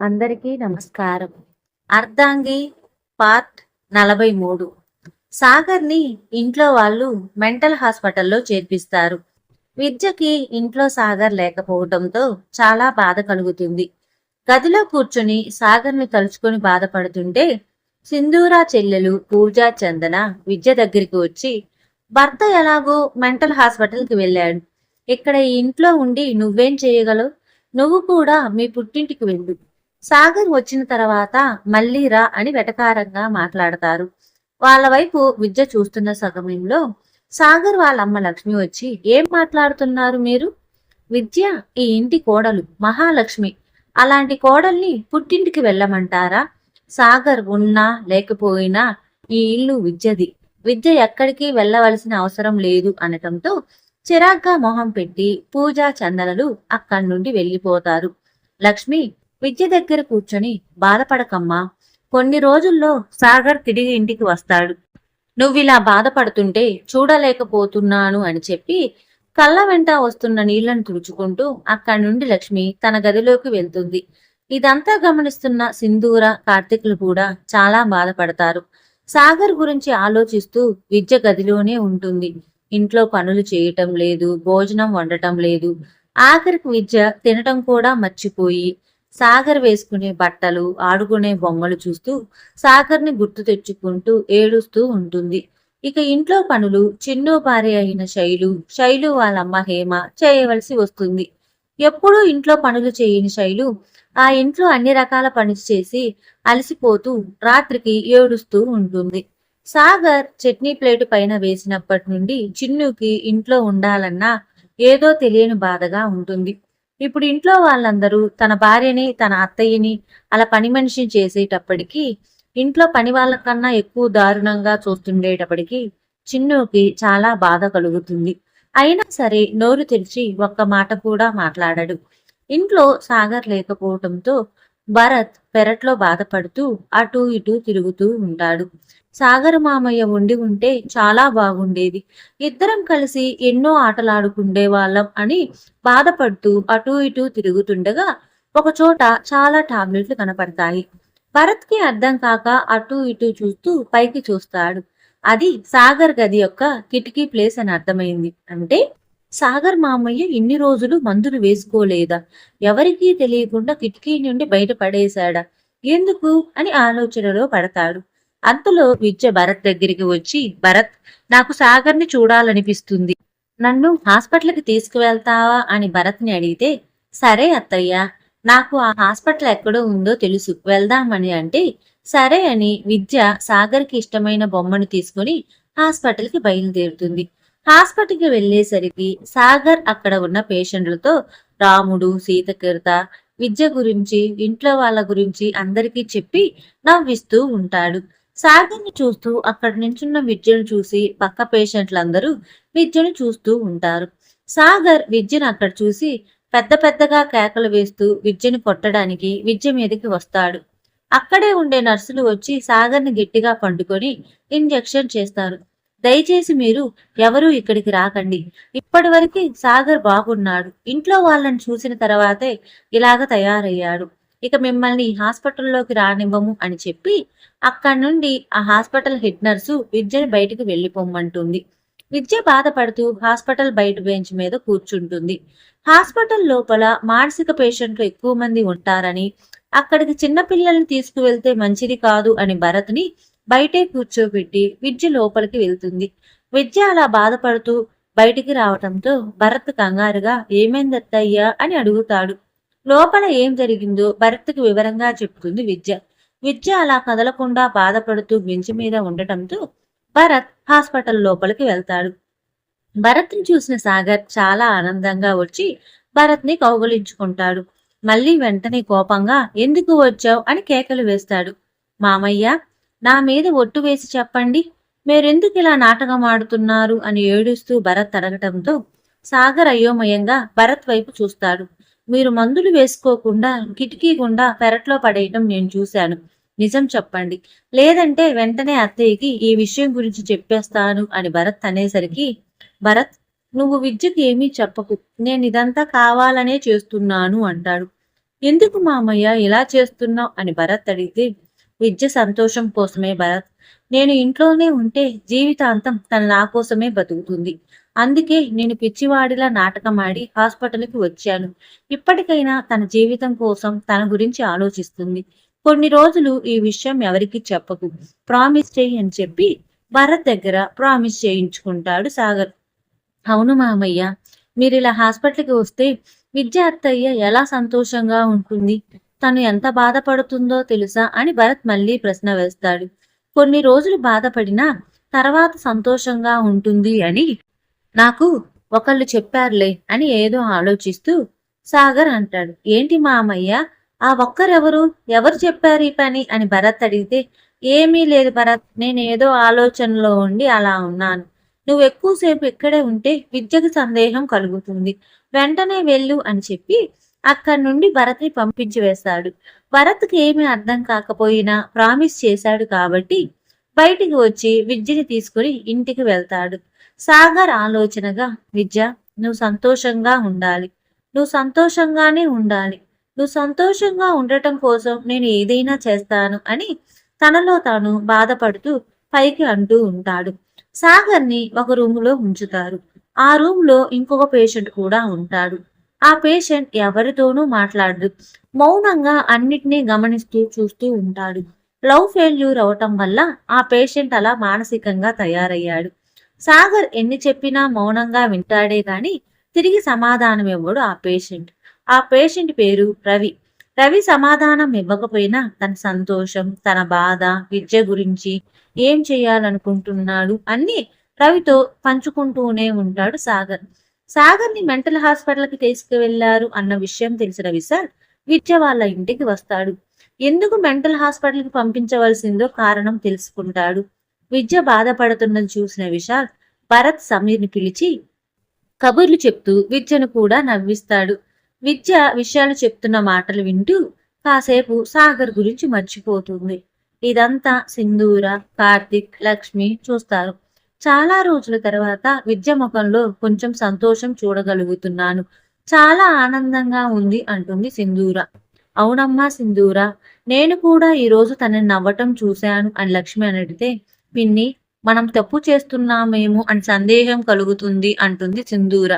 అందరికీ నమస్కారం. అర్ధాంగి పార్ట్ నలభై మూడు సాగర్ని ఇంట్లో వాళ్ళు మెంటల్ హాస్పిటల్లో చేర్పిస్తారు. విద్యకి ఇంట్లో సాగర్ లేకపోవడంతో చాలా బాధ కలుగుతుంది. గదిలో కూర్చుని సాగర్ని తలుచుకొని బాధపడుతుంటే సింధూరా చెల్లెలు పూజా చందన విద్య దగ్గరికి వచ్చి భర్త ఎలాగో మెంటల్ హాస్పిటల్కి వెళ్ళాడు. ఇక్కడ ఈ ఇంట్లో ఉండి నువ్వేం చేయగలవు? నువ్వు కూడా మీ పుట్టింటికి వెళ్ళు. సాగర్ వచ్చిన తర్వాత మళ్ళీరా అని వెటకారంగా మాట్లాడతారు. వాళ్ళ వైపు విద్య చూస్తున్న సమయంలో సాగర్ వాళ్ళ అమ్మ లక్ష్మి వచ్చి ఏం మాట్లాడుతున్నారు మీరు? విద్య ఈ ఇంటి కోడలు మహాలక్ష్మి. అలాంటి కోడల్ని పుట్టింటికి వెళ్ళమంటారా? సాగర్ ఉన్నా లేకపోయినా ఈ ఇల్లు విద్యది. విద్య ఎక్కడికి వెళ్ళవలసిన అవసరం లేదు అనటంతో చిరాగ్గా మొహం పెట్టి పూజా చందనలు అక్కడి నుండి వెళ్ళిపోతారు. లక్ష్మి విద్య దగ్గర కూర్చొని బాధపడకమ్మా. కొన్ని రోజుల్లో సాగర్ తిరిగి ఇంటికి వస్తాడు. నువ్విలా బాధపడుతుంటే చూడలేకపోతున్నాను అని చెప్పి కళ్ళ వెంట వస్తున్న నీళ్ళను తుడుచుకుంటూ అక్కడి నుండి లక్ష్మి తన గదిలోకి వెళ్తుంది. ఇదంతా గమనిస్తున్న సింధూర కార్తిక్లు కూడా చాలా బాధపడతారు. సాగర్ గురించి ఆలోచిస్తూ విద్య గదిలోనే ఉంటుంది. ఇంట్లో పనులు చేయటం లేదు భోజనం వండటం లేదు. ఆఖరికి విద్య తినటం కూడా మర్చిపోయి సాగర్ వేసుకునే బట్టలు ఆడుకునే బొమ్మలు చూస్తూ సాగర్ని గుర్తు తెచ్చుకుంటూ ఏడుస్తూ ఉంటుంది. ఇక ఇంట్లో పనులు చిన్నో భార్య అయిన శైలు శైలు వాళ్ళమ్మ హేమ చేయవలసి వస్తుంది. ఎప్పుడూ ఇంట్లో పనులు చేయని శైలు ఆ ఇంట్లో అన్ని రకాల పని చేసి అలసిపోతూ రాత్రికి ఏడుస్తూ ఉంటుంది. సాగర్ చట్నీ ప్లేటు పైన వేసినప్పటి నుండి చిన్నుకి ఇంట్లో ఉండాలన్నా ఏదో తెలియని బాధగా ఉంటుంది. ఇప్పుడు ఇంట్లో వాళ్ళందరూ తన భార్యని తన అత్తయ్యని అలా పని మనిషిని చేసేటప్పటికీ ఇంట్లో పని వాళ్ళకన్నా ఎక్కువ దారుణంగా చూస్తుండేటప్పటికీ చిన్నుకి చాలా బాధ కలుగుతుంది. అయినా సరే నోరు తెరిచి ఒక్క మాట కూడా మాట్లాడడు. ఇంట్లో సాగర్ లేకపోవటంతో భరత్ పెరట్లో బాధపడుతూ అటూ ఇటూ తిరుగుతూ ఉంటాడు. సాగర్ మామయ్య ఉండి ఉంటే చాలా బాగుండేది. ఇద్దరం కలిసి ఎన్నో ఆటలాడుకుండే వాళ్ళం అని బాధపడుతూ అటూ ఇటూ తిరుగుతుండగా ఒక చోట చాలా టాబ్లెట్లు కనపడతాయి. భరత్కి అర్థం కాక అటూ ఇటూ చూస్తూ పైకి చూస్తాడు. అది సాగర్ గది యొక్క కిటికీ ప్లేస్ అని అర్థమైంది. అంటే సాగర్ మామయ్య ఇన్ని రోజులు మందులు వేసుకోలేదా? ఎవరికీ తెలియకుండా కిటికీ నుండి బయటపడేశాడా ఎందుకు? అని ఆలోచనలో పడతాడు. అంతలో విద్య భరత్ దగ్గరికి వచ్చి భరత్ నాకు సాగర్ని చూడాలనిపిస్తుంది. నన్ను హాస్పిటల్కి తీసుకువెళ్తావా? అని భరత్ని అడిగితే సరే అత్తయ్య నాకు ఆ హాస్పిటల్ ఎక్కడో ఉందో తెలుసు. వెళ్దామని అంటే సరే అని విద్య సాగర్కి ఇష్టమైన బొమ్మను తీసుకుని హాస్పిటల్కి బయలుదేరుతుంది. హాస్పిటల్కి వెళ్ళేసరికి సాగర్ అక్కడ ఉన్న పేషెంట్లతో రాముడు సీతకీర్త విద్య గురించి ఇంట్లో వాళ్ళ గురించి అందరికీ చెప్పి నవ్విస్తూ ఉంటాడు. సాగర్ని చూస్తూ అక్కడ నించున్న విద్యను చూసి పక్క పేషెంట్లందరూ విద్యను చూస్తూ ఉంటారు. సాగర్ విద్యను అక్కడ చూసి పెద్ద పెద్దగా కేకలు వేస్తూ విద్యను కొట్టడానికి విద్య మీదకి వస్తాడు. అక్కడే ఉండే నర్సులు వచ్చి సాగర్ని గట్టిగా పండుకొని ఇంజెక్షన్ చేస్తారు. దయచేసి మీరు ఎవరూ ఇక్కడికి రాకండి. ఇప్పటి వరకు సాగర్ బాగున్నాడు. ఇంట్లో వాళ్ళని చూసిన తర్వాతే ఇలాగ తయారయ్యాడు. ఇక మిమ్మల్ని హాస్పిటల్లోకి రానివ్వము అని చెప్పి అక్కడి నుండి ఆ హాస్పిటల్ హెడ్ నర్సు విద్యను బయటకు వెళ్ళిపోమ్మంటుంది విద్య బాధపడుతూ హాస్పిటల్ బయట బెంచ్ మీద కూర్చుంటుంది. హాస్పిటల్ లోపల మానసిక పేషెంట్లు ఎక్కువ మంది ఉంటారని అక్కడికి చిన్న పిల్లల్ని తీసుకువెళ్తే మంచిది కాదు అని భరత్ని బయటే కూర్చోబెట్టి విద్య లోపలికి వెళ్తుంది. విద్య అలా బాధపడుతూ బయటికి రావటంతో భరత్ కంగారుగా ఏమైందత్తయ్యా? అని అడుగుతాడు. లోపల ఏం జరిగిందో భరత్కి వివరంగా చెప్తుంది విద్య. విద్య అలా కదలకుండా బాధపడుతూ బెంచ్ మీద ఉండటంతో భరత్ హాస్పిటల్ లోపలికి వెళ్తాడు. భరత్ని చూసిన సాగర్ చాలా ఆనందంగా వచ్చి భరత్ని కౌగులించుకుంటాడు. మళ్ళీ వెంటనే కోపంగా ఎందుకు వచ్చావు? అని కేకలు వేస్తాడు. మామయ్య నా మీద ఒట్టు వేసి చెప్పండి. మీరెందుకు ఇలా నాటకం ఆడుతున్నారు? అని ఏడుస్తూ భరత్ అడగటంతో సాగర్ అయోమయంగా భరత్ వైపు చూస్తాడు. మీరు మందులు వేసుకోకుండా కిటికీ గుండా పెరట్లో పడేయటం నేను చూశాను. నిజం చెప్పండి. లేదంటే వెంటనే అత్తయ్యకి ఈ విషయం గురించి చెప్పేస్తాను అని భరత్ అనేసరికి భరత్ నువ్వు విద్యకి ఏమీ చెప్పకు. నేను ఇదంతా కావాలనే చేస్తున్నాను అంటాడు. ఎందుకు మామయ్య ఇలా చేస్తున్నావు? అని భరత్ అడిగితే విద్య సంతోషం కోసమే భరత్. నేను ఇంట్లోనే ఉంటే జీవితాంతం తను నా కోసమే బతుకుతుంది. అందుకే నేను పిచ్చివాడిలా నాటకం ఆడి హాస్పిటల్కి వచ్చాను. ఇప్పటికైనా తన జీవితం కోసం తన గురించి ఆలోచిస్తుంది. కొన్ని రోజులు ఈ విషయం ఎవరికి చెప్పకు. ప్రామిస్ చేయి అని చెప్పి భరత్ దగ్గర ప్రామిస్ చేయించుకుంటాడు సాగర్. అవును మామయ్య మీరు ఇలా హాస్పిటల్కి వస్తే విద్య అత్తయ్య ఎలా సంతోషంగా ఉంటుంది? తను ఎంత బాధపడుతుందో తెలుసా అని భరత్ మళ్ళీ ప్రశ్న వేస్తాడు. కొన్ని రోజులు బాధపడినా తర్వాత సంతోషంగా ఉంటుంది అని నాకు ఒకళ్ళు చెప్పారులే అని ఏదో ఆలోచిస్తూ సాగర్ అంటాడు. ఏంటి మామయ్య? ఆ ఒక్కరెవరు? ఎవరు చెప్పారు ఈ పని? అని భరత్ అడిగితే ఏమీ లేదు భరత్ నేను ఏదో ఆలోచనలో ఉండి అలా ఉన్నాను. నువ్వు ఎక్కువసేపు ఇక్కడే ఉంటే విద్యకు సందేహం కలుగుతుంది. వెంటనే వెళ్ళు అని చెప్పి అక్కడి నుండి భరత్ని పంపించి వేస్తాడు భరత్కి ఏమీ అర్థం కాకపోయినా ప్రామిస్ చేశాడు కాబట్టి బయటికి వచ్చి విద్యని తీసుకుని ఇంటికి వెళ్తాడు. సాగర్ ఆలోచనగా విద్య నువ్వు సంతోషంగా ఉండాలి. నువ్వు సంతోషంగానే ఉండాలి. నువ్వు సంతోషంగా ఉండటం కోసం నేను ఏదైనా చేస్తాను అని తనలో తాను బాధపడుతూ పైకి అంటూ ఉంటాడు. సాగర్ని ఒక రూములో ఉంచుతారు. ఆ రూమ్లో ఇంకొక పేషెంట్ కూడా ఉంటాడు. ఆ పేషెంట్ ఎవరితోనూ మాట్లాడదు. మౌనంగా అన్నిటినీ గమనిస్తూ చూస్తూ ఉంటాడు. లవ్ ఫెయిల్యూర్ అవటం వల్ల ఆ పేషెంట్ అలా మానసికంగా తయారయ్యాడు. సాగర్ ఎన్ని చెప్పినా మౌనంగా వింటాడే గాని తిరిగి సమాధానం ఇవ్వడు ఆ పేషెంట్. ఆ పేషెంట్ పేరు రవి. రవి సమాధానం ఇవ్వకపోయినా తన సంతోషం తన బాధ విద్య గురించి ఏం చేయాలనుకుంటున్నాడు అన్ని రవితో పంచుకుంటూనే ఉంటాడు సాగర్. సాగర్ని మెంటల్ హాస్పిటల్కి తీసుకువెళ్ళారు అన్న విషయం తెలిసిన విశాల్ విద్య వాళ్ళ ఇంటికి వస్తాడు. ఎందుకు మెంటల్ హాస్పిటల్కి పంపించవలసిందో కారణం తెలుసుకుంటాడు. విద్య బాధపడుతున్నది చూసిన విశాల్ భరత్ సమీర్ని పిలిచి కబుర్లు చెప్తూ విద్యను కూడా నవ్విస్తాడు. విద్య విషయాలు చెప్తున్న మాటలు వింటూ కాసేపు సాగర్ గురించి మర్చిపోతుంది. ఇదంతా సింధూర కార్తిక్ లక్ష్మి చూస్తారు. చాలా రోజుల తర్వాత విద్య ముఖంలో కొంచెం సంతోషం చూడగలుగుతున్నాను. చాలా ఆనందంగా ఉంది అంటుంది సింధూర. అవునమ్మా సింధూర నేను కూడా ఈరోజు తనని నవ్వటం చూశాను అని లక్ష్మి అని అడిగితే పిన్ని మనం తప్పు చేస్తున్నామేమో అని సందేహం కలుగుతుంది అంటుంది సింధూర.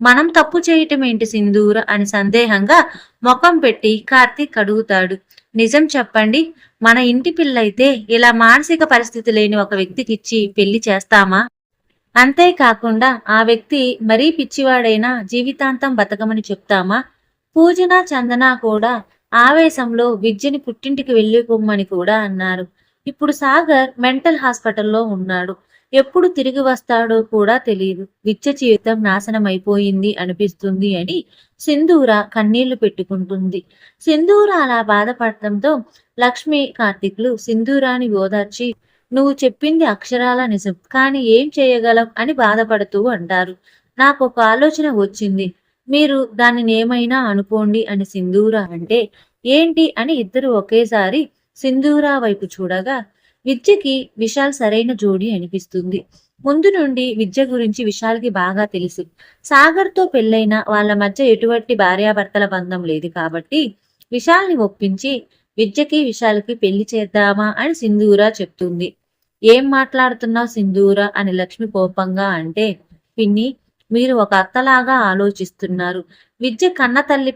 మనం తప్పు చేయటం ఏంటి సింధూర అని సందేహంగా ముఖం పెట్టి కార్తీక్ అడుగుతాడు. నిజం చెప్పండి మన ఇంటి పిల్లయితే ఇలా మానసిక పరిస్థితి లేని ఒక వ్యక్తికి ఇచ్చి పెళ్ళి చేస్తామా? అంతేకాకుండా ఆ వ్యక్తి మరీ పిచ్చివాడైనా జీవితాంతం బతకమని చెప్తామా? పూజన చందన కూడా ఆవేశంలో విద్యని పుట్టింటికి వెళ్ళిపోమ్మని కూడా అన్నారు. ఇప్పుడు సాగర్ మెంటల్ హాస్పిటల్లో ఉన్నాడు. ఎప్పుడు తిరిగి వస్తాడో కూడా తెలియదు. విచ్చ జీవితం నాశనం అయిపోయింది అనిపిస్తుంది అని సింధూర కన్నీళ్ళు పెట్టుకుంటుంది. సింధూర అలా బాధపడటంతో లక్ష్మి కార్తిక్లు సింధూరాని ఓదార్చి నువ్వు చెప్పింది అక్షరాల నిజం కానీ ఏం చేయగలం? అని బాధపడుతూ అంటారు. నాకు ఒక ఆలోచన వచ్చింది. మీరు దానిని ఏమైనా అనుకోండి అని సింధూర అంటే ఏంటి? అని ఇద్దరు ఒకేసారి సింధూరా వైపు చూడగా విద్యకి విశాల్ సరైన జోడి అనిపిస్తుంది. ముందు నుండి విద్య గురించి విశాల్కి బాగా తెలుసు. సాగర్తో పెళ్ళైన వాళ్ళ మధ్య ఎటువంటి భార్యాభర్తల బంధం లేదు కాబట్టి విశాల్ని ఒప్పించి విద్యకి విశాల్కి పెళ్ళి చేద్దామా అని సింధూరా చెప్తుంది. ఏం మాట్లాడుతున్నావు సింధూరా? అని లక్ష్మి కోపంగా అంటే పిన్ని మీరు ఒక అత్తలాగా ఆలోచిస్తున్నారు. విద్య కన్న తల్లి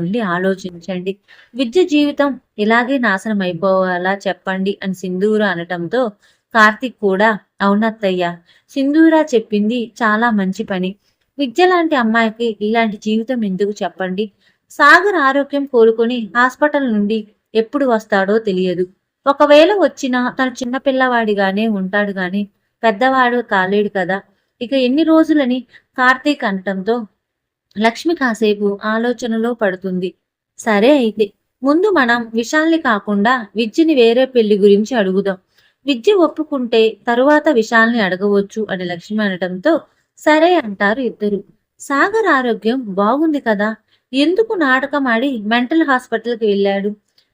ఉండి ఆలోచించండి. విద్య జీవితం ఇలాగే నాశనం అయిపోవాలా చెప్పండి అని సింధూర అనటంతో కార్తిక్ కూడా అవునత్తయ్య సింధూర చెప్పింది చాలా మంచి పని. విద్య లాంటి అమ్మాయికి ఇలాంటి జీవితం ఎందుకు చెప్పండి? సాగర్ ఆరోగ్యం కోలుకొని హాస్పిటల్ నుండి ఎప్పుడు వస్తాడో తెలియదు. ఒకవేళ వచ్చినా తను చిన్న పిల్లవాడిగానే ఉంటాడు గాని పెద్దవాడు కాలేడు కదా. ఇక ఎన్ని రోజులని కార్తీక్ అనటంతో లక్ష్మి కాసేపు ఆలోచనలో పడుతుంది. సరే అయితే ముందు మనం విశాల్ని కాకుండా విద్యని వేరే పెళ్ళి గురించి అడుగుదాం. విద్య ఒప్పుకుంటే తరువాత విశాల్ని అడగవచ్చు అని లక్ష్మి అనటంతో సరే అంటారు ఇద్దరు. సాగర్ ఆరోగ్యం బాగుంది కదా? ఎందుకు నాటకం ఆడి మెంటల్ హాస్పిటల్కి వెళ్ళాడు?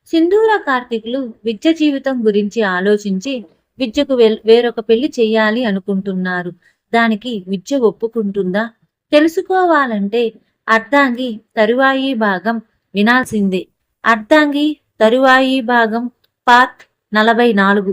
సింధూర కార్తీక్లు విద్య జీవితం గురించి ఆలోచించి విద్యకు వేరొక పెళ్ళి చేయాలి అనుకుంటున్నారు. దానికి విద్య ఒప్పుకుంటుందా? తెలుసుకోవాలంటే అర్ధాంగి తరువాయి భాగం వినాల్సిందే. అర్ధాంగి తరువాయి భాగం పార్ట్ నలభై నాలుగు.